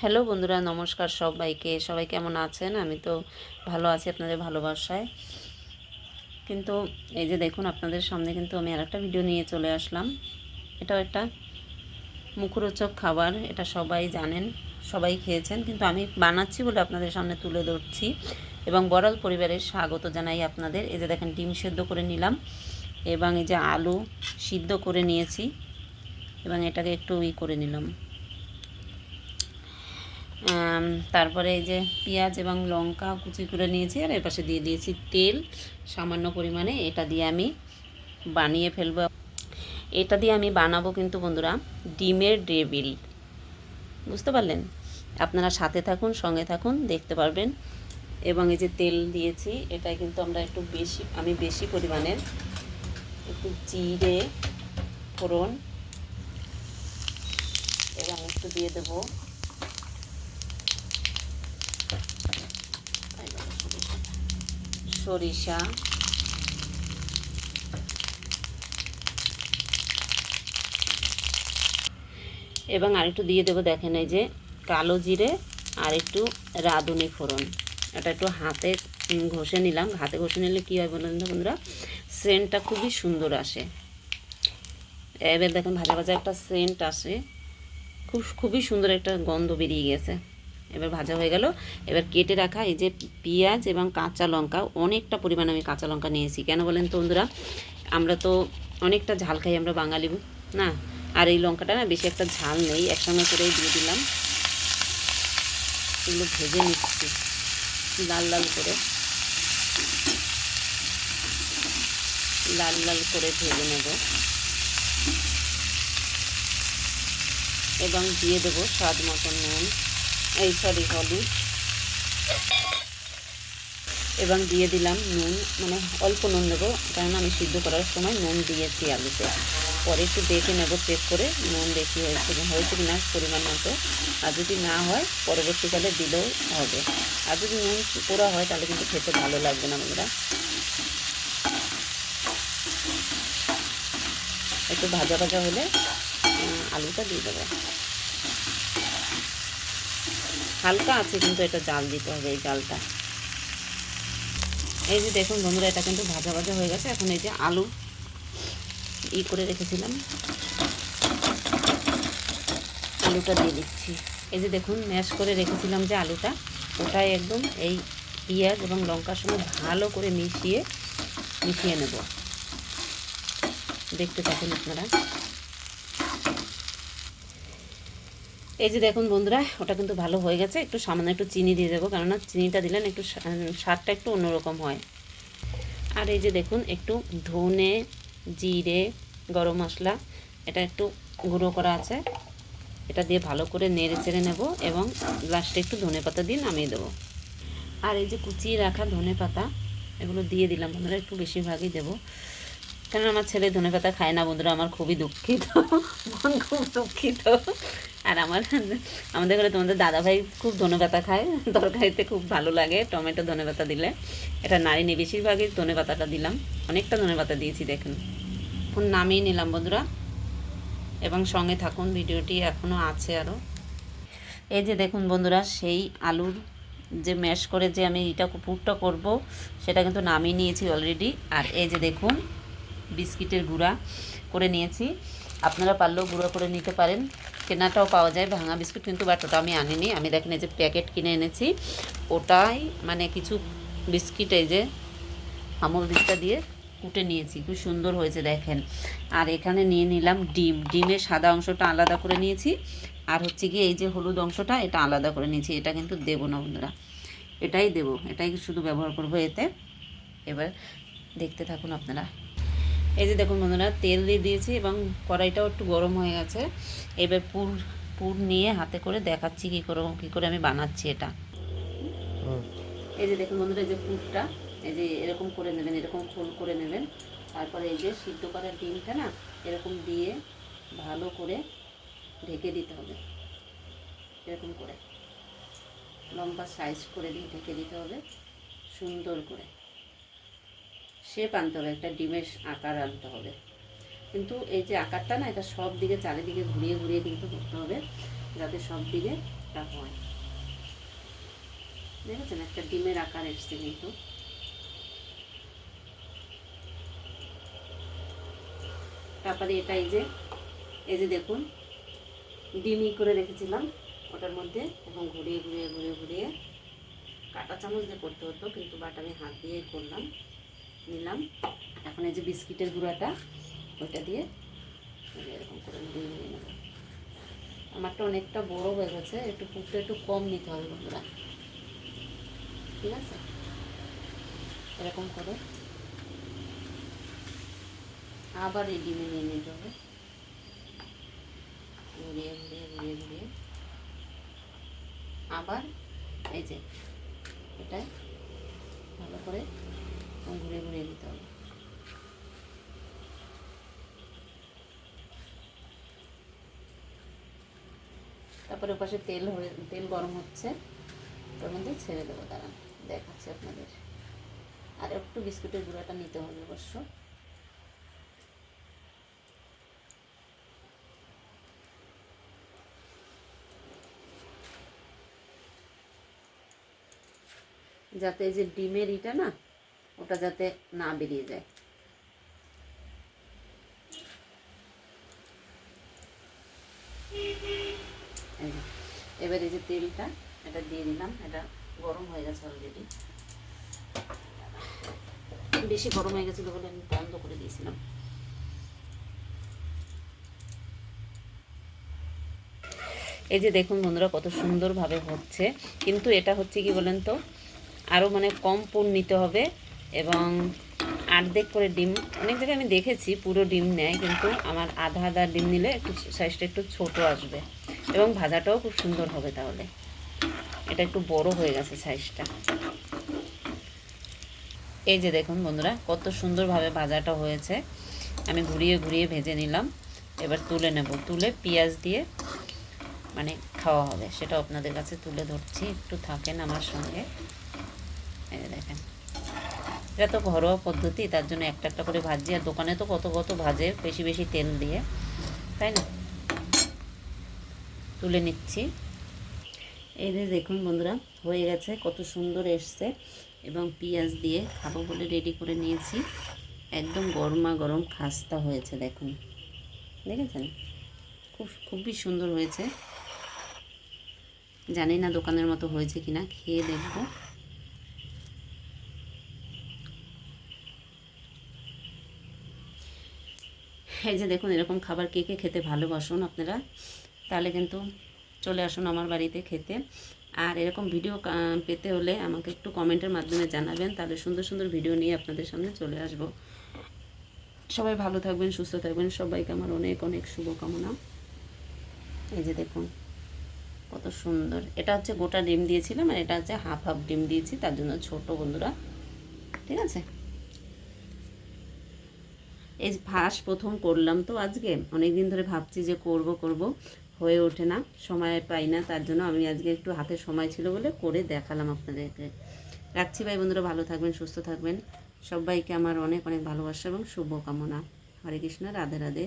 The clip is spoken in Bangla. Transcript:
হ্যালো বন্ধুরা, নমস্কার সবাইকে। সবাই কেমন আছেন? আমি তো ভালো আছি আপনাদের ভালোবাসায়। কিন্তু এই যে দেখুন, আপনাদের সামনে কিন্তু আমি আর একটা ভিডিও নিয়ে চলে আসলাম। এটাও একটা মুখরোচক খাবার, এটা সবাই জানেন, সবাই খেয়েছেন। কিন্তু আমি বানাচ্ছি বলে আপনাদের সামনে তুলে ধরছি এবং বড়াল পরিবারের স্বাগত জানাই আপনাদের। এই যে দেখেন, ডিম সেদ্ধ করে নিলাম এবং এই যে আলু সিদ্ধ করে নিয়েছি এবং এটাকে একটু ই করে নিলাম। তারপরে এই যে পেঁয়াজ এবং লঙ্কা কুচি করে নিয়েছি, আর এর পাশে দিয়ে দিয়েছি তেল। সামান্য পরিমাণে এটা দিয়ে আমি বানিয়ে ফেলব। এটা দিয়ে আমি বানাবো কিন্তু বন্ধুরা, ডিমের ডেভিল। বুঝতে পারলেন? আপনারা সাথে থাকুন, সঙ্গে থাকুন, দেখতে পারবেন। এবং এই যে তেল দিয়েছি, এটাই কিন্তু আমরা একটু বেশি, আমি বেশি পরিমাণের একটু জিরে, ফোড়ন এবং একটু দিয়ে দেবো। সরিষা। এবং আরেকটু দিয়ে দেবো, দেখেন এই যে কালো জিরে আর একটু রাঁধুনি ফোড়ন। এটা একটু হাতে ঘষে নিলাম। হাতে ঘষে নিলে কী হয় বলুন বন্ধুরা? সেন্টটা খুবই সুন্দর আসে। এবার দেখেন, ভাজা ভাজা একটা সেন্ট আসে। খুব, খুবই সুন্দর একটা গন্ধ বেরিয়ে গেছে। এবার ভাজা হয়ে গেল। এবার কেটে রাখা এই যে পেঁয়াজ এবং কাঁচা লঙ্কা, অনেকটা পরিমাণে আমি কাঁচা লঙ্কা নিয়েছি। কেন বলেন তো বন্ধুরা, আমরা তো অনেকটা ঝাল খাই আমরা বাঙালি, না? আর এই লঙ্কাটা না বেশি একটা ঝাল নেই, একসঙ্গে করেই দিয়ে দিলাম। এগুলো ভেজে নিচ্ছি, লাল লাল করে। লাল লাল করে ভেজে নেব। এবং দিয়ে দেবো স্বাদ মতন নুন। এই সরি হলুদ এবং দিয়ে দিলাম নুন মানে অল্প নুন দেবো, কারণ আমি সিদ্ধ করার সময় নুন দিয়েছি আলুতে। পরে একটু দেখে নেব চেক করে নুন বেশি হয়েছে হয়েছে কি না পরিমাণ মতো। আর যদি না হয়, পরবর্তীকালে দিলেও হবে। আর যদি নুন পোড়া হয়, তাহলে কিন্তু খেতে ভালো লাগবে না বন্ধুরা। একটু ভাজা ভাজা হলে আলুটা দিয়ে দেবো। হালকা আছে, কিন্তু এটা জাল দিতে হবে এই জালটা। এই যে দেখুন বন্ধুরা, এটা কিন্তু ভাজা ভাজা হয়ে গেছে। এখন এই যে আলু ই করে রেখেছিলাম। আলুটা দিয়ে দিচ্ছি। এই যে দেখুন, ম্যাশ করে রেখেছিলাম যে আলুটা। ওটাই একদম এই পেঁয়াজ এবং লঙ্কার সঙ্গে ভালো করে মিশিয়ে মিশিয়ে নেব। দেখতে থাকুন আপনারা। এই যে দেখুন বন্ধুরা, ওটা কিন্তু ভালো হয়ে গেছে। একটু সামান্য একটু চিনি দিয়ে দেবো, কেননা চিনিটা দিলে না একটু স্বাদটা একটু অন্যরকম হয়। আর এই যে দেখুন, একটু ধনে, জিরে, গরম মশলা, এটা একটু গুঁড়ো করা আছে। এটা দিয়ে ভালো করে নেড়ে চেড়ে নেব এবং লাস্টে একটু ধনে পাতা দিয়ে নামিয়ে দেবো। আর এই যে কুচিয়ে রাখা ধনে পাতা, এগুলো দিয়ে দিলাম বন্ধুরা, একটু বেশিরভাগই দেবো। কারণ আমার ছেলে ধনে পাতা খায় না বন্ধুরা, আমার খুবই দুঃখিত। মন খুব দুঃখিত। আর আমার আমাদের ঘরে তোমাদের দাদাভাই খুব ধনে পাতা খায়, তরকারিতে খুব ভালো লাগে, টমেটো ধনে পাতা দিলে। এটা নারী নিয়ে বেশিরভাগই ধনে পাতাটা দিলাম, অনেকটা ধনে পাতা দিয়েছি দেখুন। এখন নামিয়ে নিলাম বন্ধুরা, এবং সঙ্গে থাকুন, ভিডিওটি এখনও আছে আরও এই যে দেখুন বন্ধুরা, সেই আলুর যে ম্যাশ করে যে আমি এটা পুরটা করব, সেটা কিন্তু নামিয়ে নিয়েছি অলরেডি আর এই যে দেখুন, বিস্কিটের গুঁড়া করে নিয়েছি। আপনারা পারলেও গুঁড়ো করে নিতে পারেন। কেনাটাও পাওয়া যায়, ভাঙা বিস্কুট কিন্তু বাট ওটা আমি আনিনি। আমি দেখেন এই যে প্যাকেট কিনে এনেছি। ওটাই মানে কিছু বিস্কিট এই যে আমল দিকটা দিয়ে কুটে নিয়েছি। খুব সুন্দর হয়েছে দেখেন। আর এখানে নিয়ে নিলাম ডিম। ডিমের সাদা অংশটা আলাদা করে নিয়েছি। আর হচ্ছে কি এই যে হলুদ অংশটা, এটা আলাদা করে নিয়েছি। এটা কিন্তু দেবো না বন্ধুরা। এটাই দেবো। এটাই শুধু ব্যবহার করব এতে। এবার দেখতে থাকুন আপনারা। এই যে দেখুন বন্ধুরা তেল দিয়ে দিয়েছি এবং কড়াইটাও একটু গরম হয়ে গেছে। এবার পুর পুর নিয়ে হাতে করে দেখাচ্ছি কী করে কী করে আমি বানাচ্ছি এটা। এই যে দেখুন বন্ধুরা এই যে পুরটা এই যে এরকম করে নেবেন এরকম খোল করে নেবেন। তারপরে এই যে সিদ্ধ করার ডিমটা না এরকম দিয়ে ভালো করে ঢেকে দিতে হবে। এরকম করে। লম্বা সাইজ করে দিয়ে ঢেকে দিতে হবে সুন্দর করে। শেপ আনতে হবে একটা ডিমের আকার আনতে হবে। কিন্তু এই যে আকারটা না, এটা সব দিকে, চারিদিকে ঘুরিয়ে ঘুরিয়ে কিন্তু করতে হবে, যাতে সব দিকে একটা হয়। দেখেছেন? একটা ডিমের আকার এসছে কিন্তু। তারপরে এটা এই যে এই যে দেখুন, ডিমি করে রেখেছিলাম ওটার মধ্যে, এবং ঘুরিয়ে ঘুরিয়ে ঘুরিয়ে ঘুরিয়ে, কাটা চামচ দিয়ে করতে হতো, কিন্তু বাট আমি হাত দিয়েই করলাম। নিলাম। এখন এই যে বিস্কিটের গুঁড়াটা, ওইটা দিয়ে এরকম করে দিয়ে নিয়ে নেব। আমারটা অনেকটা বড় হয়ে গেছে, একটু পুরটা একটু কম নিতে হবে বন্ধুরা। ঠিক আছে? এরকম করে আবার এই ডিমে নিয়ে নিতে হবে। ঘুরিয়ে ঘুরিয়ে ঘুরিয়ে ঘুরিয়ে। আবার এই যে এটা ভালো করে ঘুরিয়ে ঘুরিয়ে দিতে হবে। তারপরে ওপাশে তেল হয়ে তেল গরম হচ্ছে। ওর মধ্যে ছেড়ে দেবো, দাঁড়ান, দেখাচ্ছি আপনাদের। আর একটু বিস্কুটের গুঁড়াটা নিতে হবে অবশ্য। যাতে এই যে ডিমের ইটা না ওটা যাতে না বেরিয়ে যায়। এবার এই যে তেলটা, এটা দিয়ে দিলাম, এটা গরম হয়ে গেছে অলরেডি বেশি গরম হয়ে গেছিল বলে আমি বন্ধ করে দিয়েছিলাম। এই যে দেখুন বন্ধুরা, কত সুন্দরভাবে হচ্ছে। কিন্তু এটা হচ্ছে কি বলেন তো আরও মানে কম পুর নিতে হবে। এবং আর্ধেক করে ডিম, অনেক জায়গায় আমি দেখেছি পুরো ডিম নেয়, কিন্তু আমার আধা আধা ডিম নিলে একটু সাইজটা একটু ছোট আসবে। এবং ভাজাটাও খুব সুন্দর হবে তাহলে। এটা একটু বড় হয়ে গেছে সাইজটা এই যে দেখুন বন্ধুরা, কত সুন্দরভাবে ভাজাটা হয়েছে। আমি ঘুরিয়ে ঘুরিয়ে ভেজে নিলাম। এবার তুলে নেব। তুলে পেঁয়াজ দিয়ে মানে খাওয়া হবে। সেটা আপনাদের কাছে তুলে ধরছি। একটু থাকেন আমার সঙ্গে। এই দেখেন। এটা তো ঘরোয়া পদ্ধতি, তার জন্য একটা একটা করে ভাজি, আর দোকানে তো কত কত ভাজে, বেশি বেশি তেল দিয়ে। তাই না? তুলে নিচ্ছি। এই যে দেখুন বন্ধুরা, হয়ে গেছে, কত সুন্দর এসছে, এবং পেঁয়াজ দিয়ে খাব বলে রেডি করে নিয়েছি। একদম গরমা গরম খাস্তা হয়েছে, দেখুন। দেখেছেন? খুব, খুবই সুন্দর হয়েছে। জানি না দোকানের মতো হয়েছে কিনা, খেয়ে দেখব। এই যে দেখুন, এরকম খাবার কে কে খেতে ভালোবাসুন আপনারা, তাহলে কিন্তু চলে আসুন আমার বাড়িতে খেতে। আর এরকম ভিডিও পেতে হলে আমাকে একটু কমেন্টের মাধ্যমে জানাবেন, তাহলে সুন্দর সুন্দর ভিডিও নিয়ে আপনাদের সামনে চলে আসব। সবাই ভালো থাকবেন, সুস্থ থাকবেন, সবাইকে আমার অনেক অনেক শুভকামনা। এই যে দেখুন, কত সুন্দর। এটা হচ্ছে গোটা ডিম দিয়েছিলাম, আর এটা হচ্ছে হাফ হাফ ডিম দিয়েছি, তার জন্য ছোট বন্ধুরা, ঠিক আছে? এই ভাস প্রথম করলাম তো আজকে। অনেক দিন ধরে ভাবছি যে করব করব। হয়ে ওঠে না, সময় পাই না, তার জন্য আমি আজকে একটু হাতে সময় ছিল বলে করে দেখালাম আপনাদেরকে। রাখছি ভাই বন্ধুরা, ভালো থাকবেন, সুস্থ থাকবেন। সবাইকে আমার অনেক অনেক ভালোবাসা এবং শুভকামনা। হরে কৃষ্ণ, রাধে রাধে।